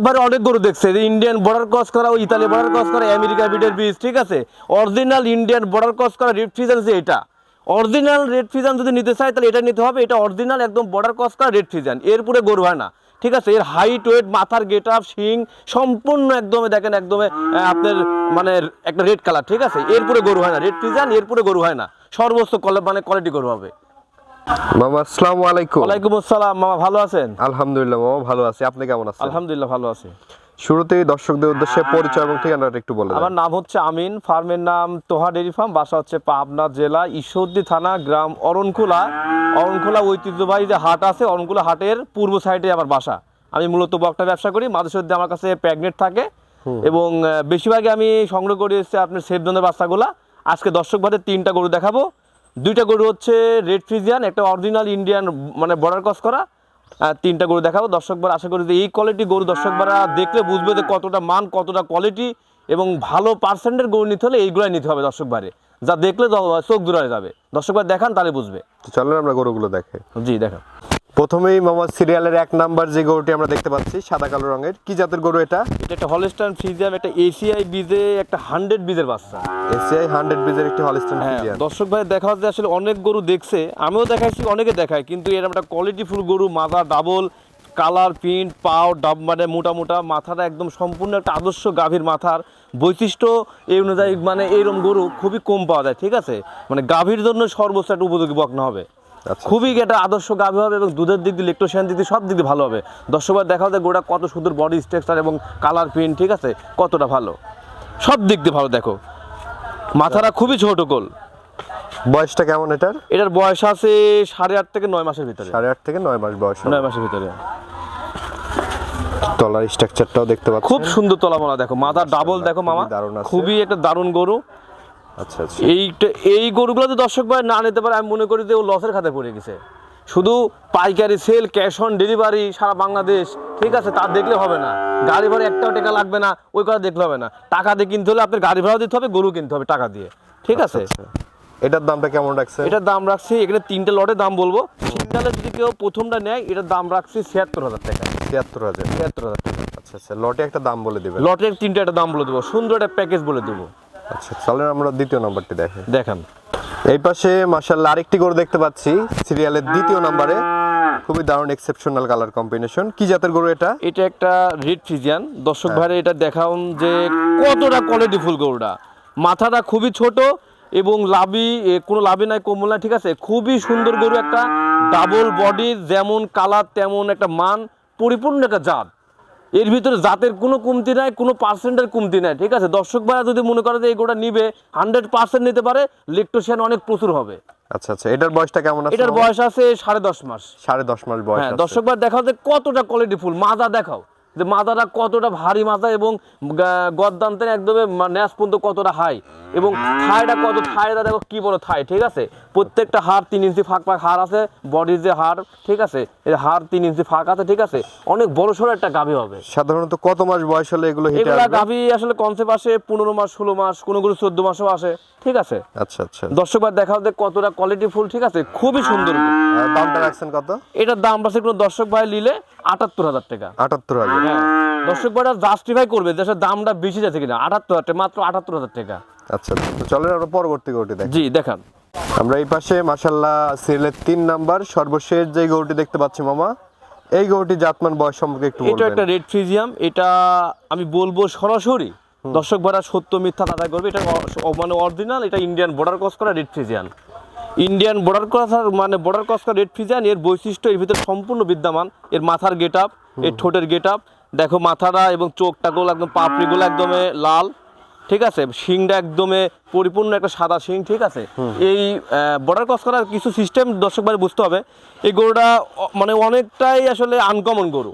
এবারে অনেক গরু দেখছে। যে ইন্ডিয়ান বর্ডার ক্রস করা, ওই ইতালি বর্ডার ক্রস করা আমেরিকা বিটের বীজ ঠিক আছে? অরিজিনাল ইন্ডিয়ান বর্ডার ক্রস করা রেড ফিজান যে এটা। অরিজিনাল রেড ফিজান যদি নিতে চাই তাহলে এটা নিতে হবে। এটা অরিজিনাল একদম বর্ডার ক্রস করা রেড ফিজান এরপরে গরু হয় না। ঠিক আছে? এর হাইট ওয়েট মাথার গেট আপ শিং, সম্পূর্ণ একদমে দেখেন, একদমে আপনার মানে একটা রেড কালার ঠিক আছে? এরপরে গরু হয় না। রেড ফিজান এরপরে গরু হয় না। সর্বোচ্চ মানে কোয়ালিটি গরু হবে। মামা আসসালামু আলাইকুম। ওয়ালাইকুম আসসালাম। মামা ভালো আছেন? আলহামদুলিল্লাহ মামা ভালো আছি। আপনি কেমন আছেন? আলহামদুলিল্লাহ ভালো আছি। শুরুতেই দর্শকদের উদ্দেশ্যে পরিচয় এবং ঠিকানাটা একটু বলে আমার নাম হচ্ছে আমিন ফার্মের নাম তোহা ডেরি ফার্ম বাসা হচ্ছে পাবনা জেলা ঈশ্বরদী থানা গ্রাম অরণখোলা অরণখোলা ঐতিহ্যবাহী যে হাট আছে অরণখোলা হাটের পূর্ব সাইডে আমার বাসা। আমি মূলত বকটা ব্যবসা করি মাঝে মধ্যে আমার কাছে প্রেগনেন্ট থাকে এবং বেশিরভাগই আমি সংগ্রহ করে এসেছি আপনার সেফজনের বাচ্চাগুলা। আজকে দর্শক ভাতে তিনটা গরু দেখাবো। দুইটা গরু হচ্ছে রেড ফ্রিজিয়ান একটা অরিজিনাল ইন্ডিয়ান মানে বর্ডার ক্রস করা। তিনটা গরু দেখাবো। দর্শকবার আশা করি যে এই কোয়ালিটি গরু দর্শকবারা দেখলে বুঝবে যে কতটা মান কতটা কোয়ালিটি এবং ভালো পার্সেন্টের গরু নিতে হলে এইগুলাই নিতে হবে দর্শকবারে। যা দেখলে চোখ দূরে যাবে। দর্শকবার দেখান তাহলে বুঝবে। চলেন আমরা গরুগুলো দেখে জি দেখান। প্রথমেই মামা সিরিয়ালের এক নাম্বার যে গরুটি আমরা দেখতে পাচ্ছি সাদা কালো রঙের। কি জাতের গরু এটা? এটা একটা হলস্টাইন ফ্রিজিয়াম একটা এসিআই বীজে একটা হান্ড্রেড বীজের বাচ্চা। এসিআই হান্ড্রেড বিজের একটি হলিস্টন হ্যাঁ ফিজিয়ান দর্শক ভাই দেখা যাচ্ছে আসলে অনেক গরু দেখছে। আমিও দেখাইছি অনেকে দেখায় কিন্তু এরকম একটা কোয়ালিটিফুল গরু মাথা ডাবল কালার প্রিন্ট পাও ডাব মানে মোটা মোটা মাথাটা একদম সম্পূর্ণ একটা আদর্শ গাভীর মাথার। বৈশিষ্ট্য এই অনুযায়ী মানে এইরকম গরু খুবই কম পাওয়া যায় ঠিক আছে? মানে গাভীর জন্য সর্বোচ্চ একটা উপযোগী বকনা হবে। খুবই একটা আদর্শ গাভী হবে এবং দুধের দিক দিয়ে ইলেকট্রোশিয়ান দিক দিয়ে সব দিক দিয়ে ভালো হবে। দর্শকবার দেখা যায় গোটা কত সুন্দর বডি স্ট্রাকচার এবং কালার প্রিন্ট ঠিক আছে? কতটা ভালো। সব দিক দিয়ে ভালো দেখো। মাথাটা খুবই ছোট গোল। বয়সটা কেমন এটার? এটার বয়স আছে সাড়ে আট থেকে নয় মাসের ভিতরে। সাড়ে আট থেকে নয় মাস বয়স নয় মাসের ভিতরে। তলার স্ট্রাকচারটাও দেখতে পাচ্ছি খুব সুন্দর তলামলা দেখো। মাথা ডাবল দেখো মামা। খুবই একটা দারুণ গরু। আচ্ছা আচ্ছা। এইটা এই গরুগুলো তো দর্শক ভাই না নিতে পারে আমি মনে করি যে ও লসের খাতে পড়ে গেছে। শুধু পাইকারি সেল ক্যাশ অন ডেলিভারি সারা বাংলাদেশ ঠিক আছে তা দেখলে হবে না। গাড়ি ভাড়া একটাও টাকা লাগবে না ওই কথা দেখলে হবে না। টাকা দিয়ে কিনতে হলে আপনার গাড়ি ভাড়া দিতে হবে গরু কিনতে হবে টাকা দিয়ে। ঠিক আছে? আচ্ছা। এটার দামটা কেমন রাখছে এটার দাম রাখছি এখানে তিনটে লটের দাম বলব। সিঙ্গালে যদি কেউ প্রথমটা নেয় এটার দাম রাখছি ছিয়াত্তর হাজার টাকা। তিয়াত্তর হাজার। ছিয়াত্তর হাজার টাকা। আচ্ছা আচ্ছা লটে একটা দাম বলে দিবেন। লটের তিনটে একটা দাম বলে দেবো। সুন্দর একটা প্যাকেজ বলে দেবো। আচ্ছা চলেন আমরা দ্বিতীয় নম্বরটি দেখেন দেখান। এই পাশে মাশাআল্লাহ আরেকটি গরু দেখতে পাচ্ছি সিরিয়ালের দ্বিতীয় নম্বরে। খুবই দারুণ এক্সেপশনাল কালার কম্বিনেশন কি জাতের গরু এটা? এটা একটা রেড ফিজিয়ান দর্শক ভাইরে এটা দেখাউন যে কতটা কোয়ালিটি ফুল গরুটা। মাথাটা খুবই ছোট এবং লাভি কোনো লাভি নাই কোমল নাই ঠিক আছে? খুবই সুন্দর গরু একটা। ডাবল বডি যেমন কালার তেমন একটা মান পরিপূর্ণ একটা জাত। এর ভিতরে জাতের কোনো কমতি নাই কোনো পার্সেন্টের কমতি নাই ঠিক আছে? দর্শক ভাইরা যদি মনে করে যে এই গোটা নিবে হান্ড্রেড পার্সেন্ট নিতে পারে লেকটোশিয়ান অনেক প্রচুর হবে। আচ্ছা আচ্ছা এটার বয়সটা কেমন আছে? এটার বয়স আছে সাড়ে দশ মাস। সাড়ে দশ মাস বয়স দর্শক ভাই দর্শকবার দেখাও যে কতটা কোয়ালিটি ফুল মাজা দেখাও। যে মাজাটা কতটা ভারী মাজা এবং গদ্দান্তের একদমে ন্যাস পর্যন্ত কতটা হাই এবং থাইটা কত থাইটা দেখো কি বড় থাই ঠিক আছে? প্রত্যেকটা হাড় তিন ইঞ্চি ফাঁক ফাঁক হাড় আছে বডির যে হাড় ঠিক আছে? এই হাড় তিন ইঞ্চি ফাঁক আছে ঠিক আছে? অনেক বড় সড়ো একটা গাভী হবে। সাধারণত কত মাস বয়স হলে এগুলো এগুলা গাভী আসলে কনসেপ্ট আসে পনেরো মাস ষোলো মাস কোনো কোনো চোদ্দ মাসও আসে ঠিক আছে? আচ্ছা আচ্ছা। দর্শকবার দেখাও যে কতটা কোয়ালিটি ফুল ঠিক আছে? খুবই সুন্দর। দামটা রাখছেন কত? এটার দাম আছে কোনো দর্শক ভাই নিলে আটাত্তর হাজার টাকা। আটাত্তর হাজার। দর্শক ভাইরা জাস্টিফাই করবে যে আসলে দামটা বেশি যাচ্ছে কিনা? আটাত্তর হাজার মাত্র আটাত্তর হাজার টাকা। আচ্ছা তো চলেন আমরা পরবর্তী গরুটি দেখ। জি দেখান। আমরা এই পাশে মাশাল্লাহ সিরিয়ালের তিন নাম্বার সর্বশেষ যে গরুটি দেখতে পাচ্ছি মামা এই গরুটি জাতমান বয়স সম্পর্কে একটু এটা একটা রেড ফ্রিজিয়াম এটা আমি বলব সরাসরি দর্শক ভাইরা সত্য মিথ্যা আদায় করবে এটা মানে অরিজিনাল এটা ইন্ডিয়ান বর্ডার ক্রস করা red Friesian Indian border cross মানে বর্ডার ক্রস করা রেড ফ্রিজিয়ান এর বৈশিষ্ট্য এর ভিতরে সম্পূর্ণ বিদ্যমান। এর মাথার গেট আপ এর ঠোঁটের গেট আপ দেখো মাথাটা এবং চোখটাগুলো একদম পাপড়িগুলো একদমে লাল ঠিক আছে? শিংটা একদমে পরিপূর্ণ একটা সাদা শিং ঠিক আছে? এই বর্ডার ক্রস করার কিছু সিস্টেম দর্শক ভাই বুঝতে হবে। এই গরুটা মানে অনেকটাই আসলে আনকমন গরু।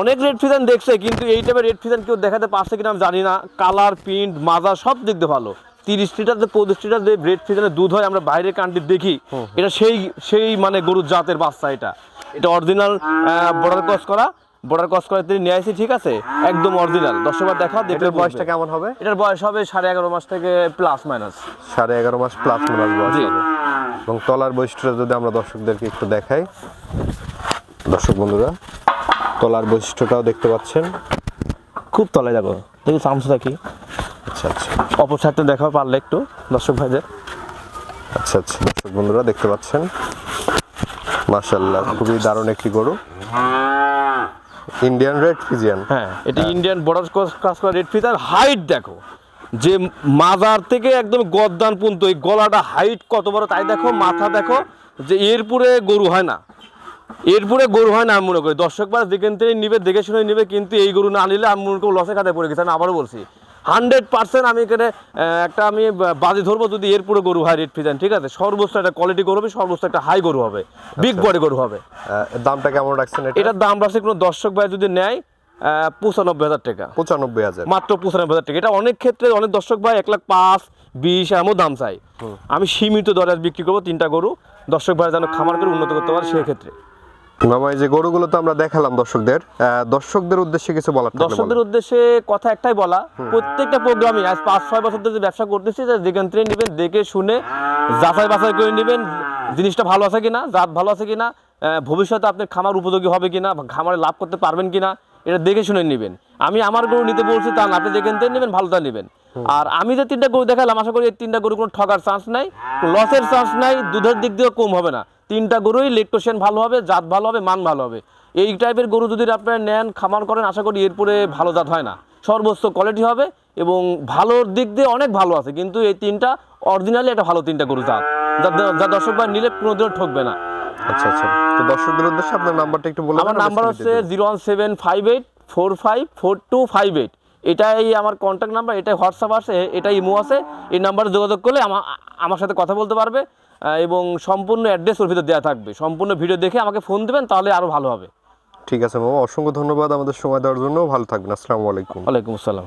অনেক রেড ফিজান দেখছে কিন্তু এই টাইপের রেড ফিজান কেউ দেখাতে পারছে কিনা আমি জানি না। কালার প্রিন্ট মাজা সব দিক দিয়ে ভালো। তিরিশ লিটার যে পঁচিশ লিটার যে রেড ফিজানের দুধ হয় আমরা বাইরের কান্ট্রি দেখি। এটা সেই সেই মানে গরুর জাতের বাচ্চা এটা। এটা অরিজিনাল বর্ডার ক্রস করা। বর্ডার ক্রস করে তিনি নিয়ে আসি ঠিক আছে? একদম অরিজিনাল দশবার দেখা দেখলে বয়সটা কেমন হবে? এটার বয়স হবে সাড়ে এগারো মাস থেকে প্লাস মাইনাস সাড়ে এগারো মাস প্লাস মাইনাস বয়স এবং তলার বৈশিষ্ট্যটা যদি আমরা দর্শকদেরকে একটু দেখাই। দর্শক বন্ধুরা তলার বৈশিষ্ট্যটাও দেখতে পাচ্ছেন। খুব তলায় দেখো দেখি সামসু থাকি আচ্ছা আচ্ছা। অপর সাইডটা দেখা পারলে একটু দর্শক ভাইদের। আচ্ছা আচ্ছা। দর্শক বন্ধুরা দেখতে পাচ্ছেন? মাশাল্লাহ খুবই দারুণ একটি গরু। ইন্ডিয়ান রেড ফিজিয়ান হ্যাঁ এটা ইন্ডিয়ান বর্ডার ক্রস করা রেড ফিজিয়ান হাইট দেখো যে মাজার থেকে একদম গদ্দান পর্যন্ত এই গলাটা হাইট কত বড় তাই দেখো মাথা দেখো যে এরপরে গরু হয় না। এরপরে গরু হয় না আমি মনে করি। দর্শকবার যেখান থেকে নিবে দেখে শুনে নিবে কিন্তু এই গরু না নিলে আমি মনে করি লসে খাতে পড়ে গেছে। আমি আবারও বলছি হান্ড্রেড পার্সেন্ট আমি এখানে একটা আমি বাজি ধরবো যদি এরপরে গরু হয় রেড ফিজান ঠিক আছে? সর্বোচ্চ একটা কোয়ালিটি গরু হবে সর্বোচ্চ একটা হাই গরু হবে বিগ বডি গরু হবে। দামটা কেমন রাখছেন এটার দাম রাখছে কোনো দর্শক ভাই যদি নেয় পঁচানব্বই হাজার টাকা। পঁচানব্বই হাজার। মাত্র পঁচানব্বই হাজার টাকা। এটা অনেক ক্ষেত্রে অনেক দর্শক ভাই এক লাখ পাঁচ বিশ এমন দাম চাই। আমি সীমিত দরে বিক্রি করব তিনটা গরু। দর্শক ভাই যেন খামার করে উন্নত করতে পারে সেক্ষেত্রে যে গরুগুলো তো আমরা দেখালাম দর্শকদের দর্শকদের উদ্দেশ্যে কিছু বলার দর্শকদের উদ্দেশ্যে কথা একটাই বলা প্রত্যেকটা প্রোগ্রামে আজ পাঁচ ছয় বছর ধরে ব্যবসা করতেছি যেখান থেকে নেবেন দেখে শুনে যাচাই বাছাই করে নেবেন জিনিসটা ভালো আছে কিনা জাত ভালো আছে কিনা ভবিষ্যতে আপনার খামার উপযোগী হবে কিনা খামারে লাভ করতে পারবেন কিনা এটা দেখে শুনে নেবেন। আমি আমার গরু নিতে বলছি তা না আপনি যেখান থেকে নেবেন ভালোটা নেবেন। আর আমি যে তিনটা গরু দেখালাম আশা করি এই তিনটা গরু কোনো ঠকার চান্স নাই লসের চান্স নাই দুধের দিক দিয়েও কম হবে না। তিনটা গরুই লেকটোশন ভালো হবে জাত ভালো হবে মান ভালো হবে। এই টাইপের গরু যদি আপনারা নেন খামার করেন আশা করি এরপরে ভালো জাত হয় না। সর্বোচ্চ কোয়ালিটি হবে এবং ভালোর দিক দিয়ে অনেক ভালো আছে কিন্তু এই তিনটা অরিজিনালি একটা ভালো তিনটা গরু জাত। যা- দর্শক ভাই নিলে কোনোদিনও ঠকবে না। আচ্ছা আচ্ছা। তো দর্শকদের উদ্দেশ্যে আপনার নাম্বারটা একটু বলে আমার নাম্বার হচ্ছে zero one seven five eight four five four two five eight এটাই আমার কন্ট্যাক্ট নাম্বার এটাই হোয়াটসঅ্যাপ আছে এটাই ইমো আছে। এই নাম্বারে যোগাযোগ করলে আমার আমার সাথে কথা বলতে পারবে এবং সম্পূর্ণ অ্যাড্রেস ওর ভিতরে দেওয়া থাকবে। সম্পূর্ণ ভিডিও দেখে আমাকে ফোন দেবেন তাহলে আরও ভালো হবে। ঠিক আছে মামা অসংখ্য ধন্যবাদ আমাদের সময় দেওয়ার জন্য। ভালো থাকবেন আসসালামু আলাইকুম। ওয়ালাইকুম আসসালাম।